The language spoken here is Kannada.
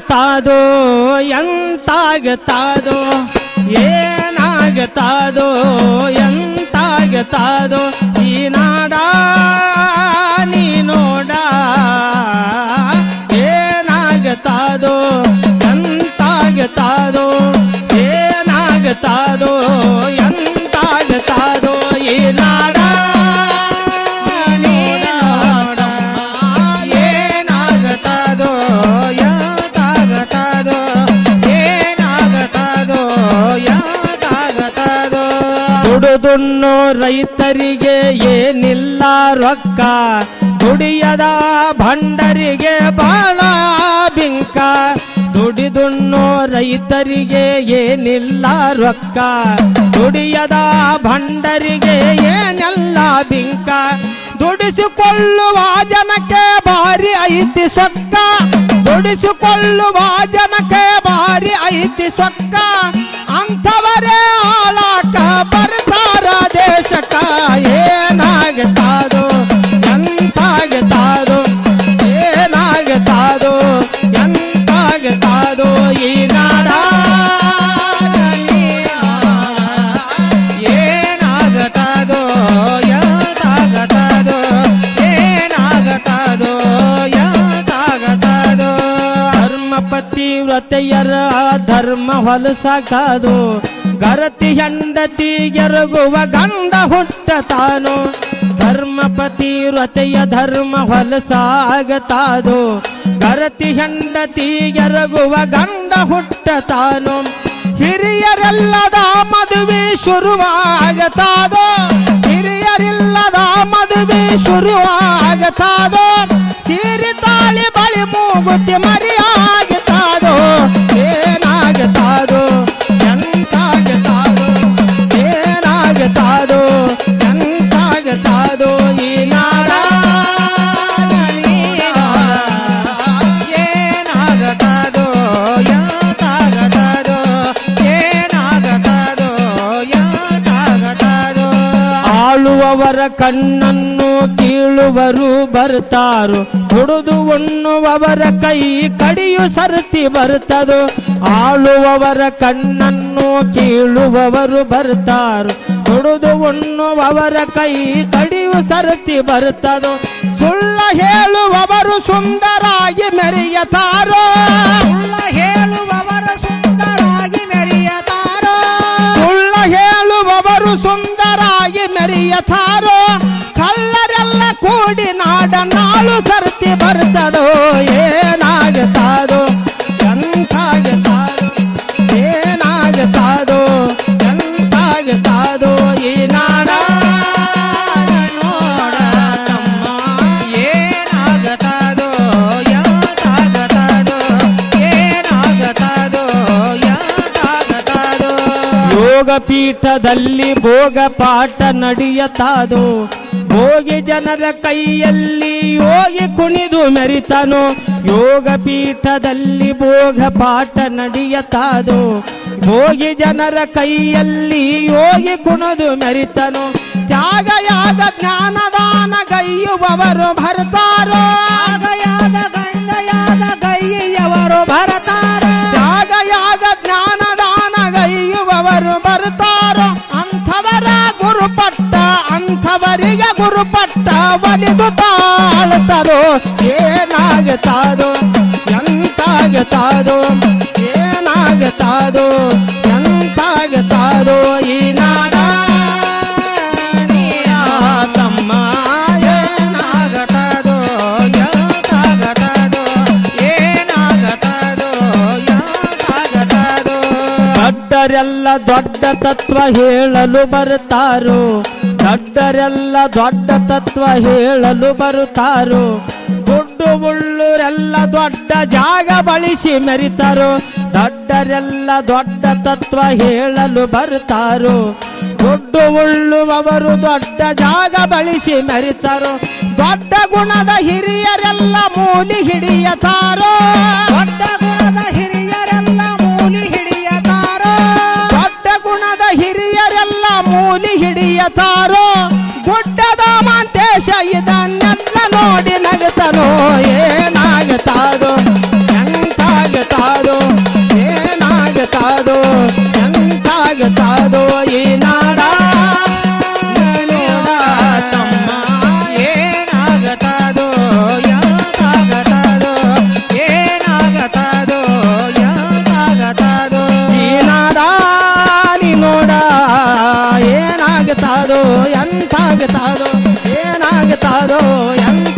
ಏನಾಗತಾದೋ ಎಂತಾಗತಾದೋ ಏನಾಗತಾದೋ ದುಡುದುಣ್ಣು ರೈತರಿಗೆ ಏನಿಲ್ಲ ರೊಕ್ಕ. ದುಡಿಯದ ಭಂಡರಿಗೆ ಬಾಳ ಬಿಂಕ. ದುಡಿದುಣ್ಣು ರೈತರಿಗೆ ಏನಿಲ್ಲ ರೊಕ್ಕ. ದುಡಿಯದ ಭಂಡರಿಗೆ ಏನೆಲ್ಲ ಬಿಂಕ. ದುಡಿಸಿಕೊಳ್ಳುವ ಜನಕ್ಕೆ ಭಾರಿ ಐತಿ ಸೊಕ್ಕ. ದುಡಿಸಿಕೊಳ್ಳುವ ಜನಕ್ಕೆ ಭಾರಿ ಐತಿ ಸೊಕ್ಕ. ಅಂಥವರೇ ಆಳಾಕ ಬರ್ತಾರ ಧರ್ಮಪತಿ ವ್ರತೆಯರ ಧರ್ಮ ಹೊಲಸಾಗದು. ಗರತಿ ಹೆಂಡತಿ ಎರಗುವ ಗಂಡ ಹುಟ್ಟ ಧರ್ಮ ಪತಿವ್ರತೆಯ ವ್ರತೆಯ ಧರ್ಮ ಹೊಲಸಾಗತಾದು. ಗರತಿ ಹೆಂಡತಿ ಎರಗುವ ಗಂಡ ಹುಟ್ಟ ತಾನು. ಹಿರಿಯರೆಲ್ಲದ ಮದುವೆ ಶುರುವಾಗತಾದೋ. ಹಿರಿಯರಿಲ್ಲದ ಮದುವೆ ಶುರುವಾಗತಾದೋ. ಸೀರೆ ತಾಳಿ ಬಳಿ ಮೂಗುತ್ತಿ ಮರಿಯಾಗತಾದೋ ಆಳುವವರ ಕಣ್ಣನ್ನು ಕೀಳುವರು ಬರ್ತಾರು. ದುಡಿದು ಉಣ್ಣುವವರ ಕೈ ಕಡಿಯು ಸರತಿ ಬರ್ತದೋ. ಆಳುವವರ ಕಣ್ಣನ್ನು ಕೀಳುವವರು ಬರ್ತಾರು. ದುಡಿದು ಉಣ್ಣುವವರ ಕೈ ಕಡಿಯು ಸರತಿ ಬರ್ತದೋ. ಸುಳ್ಳ ಹೇಳುವವರು ಸುಂದರಾಗಿ ಮೆರೆಯತಾರೋ. ಮೆರೆಯತಾರೋ ಕಳ್ಳರೆಲ್ಲ ಕೂಡಿ ನಾಡ ನಾಳು ಸರ್ತಿ ಬರ್ತದೋ ಏನಾಗತಾದೋ ಎಂತಾಗತಾದೋ ಏನಾಗತಾದೋ ಎಂತಾಗತಾದೋ. ಯೋಗ ಪೀಠದಲ್ಲಿ ಭೋಗ ಪಾಠ ನಡೆಯತಾದು? ಭೋಗಿ ಜನರ ಕೈಯಲ್ಲಿ ಯೋಗಿ ಕುಣಿದು ಮೆರಿತನು? ಯೋಗ ಪೀಠದಲ್ಲಿ ಭೋಗ ಪಾಠ ನಡೆಯತಾದು? ಭೋಗಿ ಜನರ ಕೈಯಲ್ಲಿ ಯೋಗಿ ಕುಣಿದು ಮೆರಿತನು? ತ್ಯಾಗ ಯಾಗ ಜ್ಞಾನದಾನ ಗೈಯುವವರು ಭರ್ತಾರೋ ಗುರುಪಟ್ಟ ಅಂಥವರಿಗೆ ಗುರುಪಟ್ಟ ಒಲಿದು ತಾಳ್ತದೋ ಏನಾಗತಾದೋ ಎಂತಾಗತಾದೋ ಏನಾಗತಾದೋ ಎಂತಾಗತಾದೋ ದೊಡ್ಡರೆಲ್ಲ ದೊಡ್ಡ ತತ್ವ ಹೇಳಲು ಬರುತ್ತಾರೋ? ದೊಡ್ಡರೆಲ್ಲ ದೊಡ್ಡ ತತ್ವ ಹೇಳಲು ಬರುತ್ತಾರೋ? ಗುಡ್ಡು ಮುಳ್ಳುರೆಲ್ಲ ದೊಡ್ಡ ಜಾಗ ಬಳಸಿ ಮೆರಿತಾರೋ? ದೊಡ್ಡರೆಲ್ಲ ದೊಡ್ಡ ತತ್ವ ಹೇಳಲು ಬರುತ್ತಾರೋ? ದುಡ್ಡು ಉಳ್ಳುವವರು ದೊಡ್ಡ ಜಾಗ ಬಳಸಿ ಮೆರಿತಾರೋ? ದೊಡ್ಡ ಗುಣದ ಹಿರಿಯರೆಲ್ಲ ಮೂಲಿ ಹಿಡಿಯತಾರೋ? ದೊಡ್ಡ ತಾರೋ ಗುಡ್ಡದ ಮಾಂತೇಶ ಇದನ್ನೆಲ್ಲ ನೋಡಿ ನಗತನೋ ಏನಾಗತಾರೋ ಎಂತಾಗತಾರೋ ಏನಾಗತಾರೋ ಎಂತಾಗತಾರೋ ಏನ નાગ તારો એ નાગ તારો એમ